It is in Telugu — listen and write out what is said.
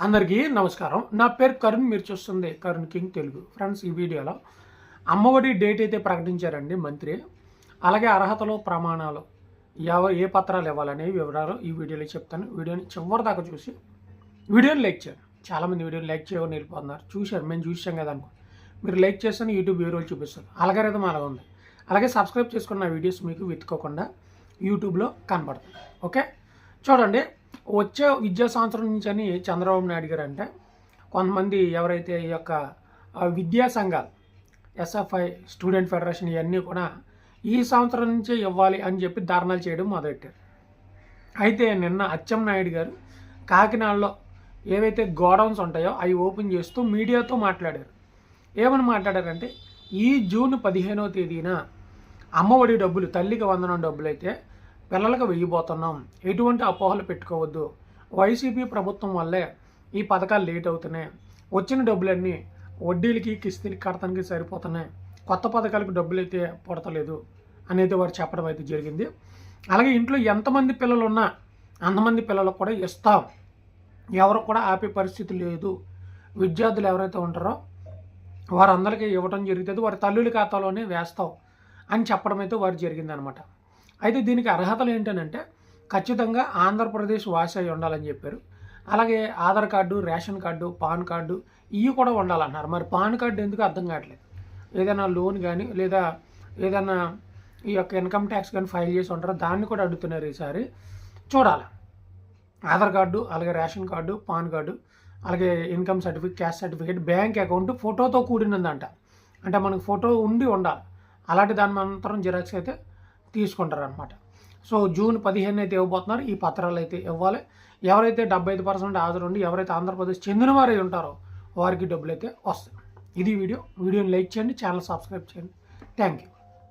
అందరికీ నమస్కారం. నా పేరు కరుణ్ మీరు చూస్తుంది కరుణ్ కింగ్ తెలుగు. ఫ్రెండ్స్ ఈ వీడియోలో అమ్మఒడి డేట్ అయితే ప్రకటించారండి మంత్రి. అలాగే అర్హతలు ప్రమాణాలు ఎవ ఏ పత్రాలు ఇవ్వాలనే వివరాలు ఈ వీడియోలో చెప్తాను. వీడియోని చివరి దాకా చూసి వీడియోని లైక్ చేయండి. చాలామంది వీడియోని లైక్ చేయవని వెళ్ళిపోతున్నారు. చూశారు మేము చూసాం కదా అనుకో. మీరు లైక్ చేస్తే యూట్యూబ్ వీడియోలు చూపిస్తారు అలగారిథం అలా ఉంది. అలాగే సబ్స్క్రైబ్ చేసుకున్న వీడియోస్ మీకు వెతుక్కోకుండా యూట్యూబ్లో కనబడుతుంది. ఓకే? చూడండి. వచ్చే విద్యా సంవత్సరం నుంచి అని చంద్రబాబు నాయుడు గారు అంటే కొంతమంది ఎవరైతే ఈ యొక్క విద్యా సంఘాలు ఎస్ఎఫ్ఐ స్టూడెంట్ ఫెడరేషన్ ఇవన్నీ కూడా ఈ సంవత్సరం నుంచే ఇవ్వాలి అని చెప్పి ధర్నాలు చేయడం మొదలెట్టారు. అయితే నిన్న అచ్చెం నాయుడు గారు కాకినాడలో ఏవైతే గోడౌన్స్ ఉంటాయో అవి ఓపెన్ చేస్తూ మీడియాతో మాట్లాడారు. ఏమని మాట్లాడారంటే ఈ జూన్ పదిహేనవ తేదీన అమ్మఒడి డబ్బులు తల్లికి వందనం డబ్బులు అయితే పిల్లలకు వెయ్యిపోతున్నాం ఎటువంటి అపోహలు పెట్టుకోవద్దు. వైసీపీ ప్రభుత్వం వల్లే ఈ పథకాలు లేట్ అవుతున్నాయి. వచ్చిన డబ్బులన్నీ వడ్డీలకి కిస్తీలకి కడతానికి సరిపోతున్నాయి. కొత్త పథకాలకు డబ్బులు అయితే పడతలేదు అనేది వారు చెప్పడం అయితే జరిగింది. అలాగే ఇంట్లో ఎంతమంది పిల్లలు ఉన్నా అంతమంది పిల్లలకు కూడా ఇస్తాం. ఎవరు కూడా ఆపే పరిస్థితి లేదు. విద్యార్థులు ఎవరైతే ఉంటారో వారందరికీ ఇవ్వడం జరుగుతుంది. వారి తల్లుల ఖాతాలోనే వేస్తాం అని చెప్పడం అయితే వారు జరిగిందనమాట. అయితే దీనికి అర్హతలు ఏంటనంటే ఖచ్చితంగా ఆంధ్రప్రదేశ్ వాసి అయి ఉండాలని చెప్పారు. అలాగే Aadhaar card ration card PAN card ఇవి కూడా ఉండాలన్నారు మరి పాన్ కార్డు ఎందుకు అర్థం కావట్లేదు? ఏదైనా లోన్ కానీ లేదా ఏదైనా ఈ యొక్క ఇన్కమ్ ట్యాక్స్ కానీ ఫైల్ చేసి ఉంటారో? దాన్ని కూడా అడుగుతున్నారు ఈసారి. చూడాలి. ఆధార్ కార్డు అలాగే రేషన్ కార్డు పాన్ కార్డు అలాగే income certificate caste certificate bank account ఫోటోతో కూడినదంట. అంటే మనకు ఫోటో ఉండి ఉండాలి. అలాంటి దాని మాత్రం జిరాక్స్ అయితే తీసుకుంటారనమాట సో జూన్ పదిహేను అయితే ఇవ్వబోతున్నారు. ఈ పత్రాలు అయితే ఇవ్వాలి. ఎవరైతే డెబ్బై ఐదు పర్సెంట్ హాజరు ఉండి ఎవరైతే ఆంధ్రప్రదేశ్ చెందిన వారే ఉంటారో వారికి డబ్బులు అయితే వస్తాయి. ఇది వీడియో. వీడియోని లైక్ చేయండి. ఛానల్ సబ్స్క్రైబ్ చేయండి. Thank you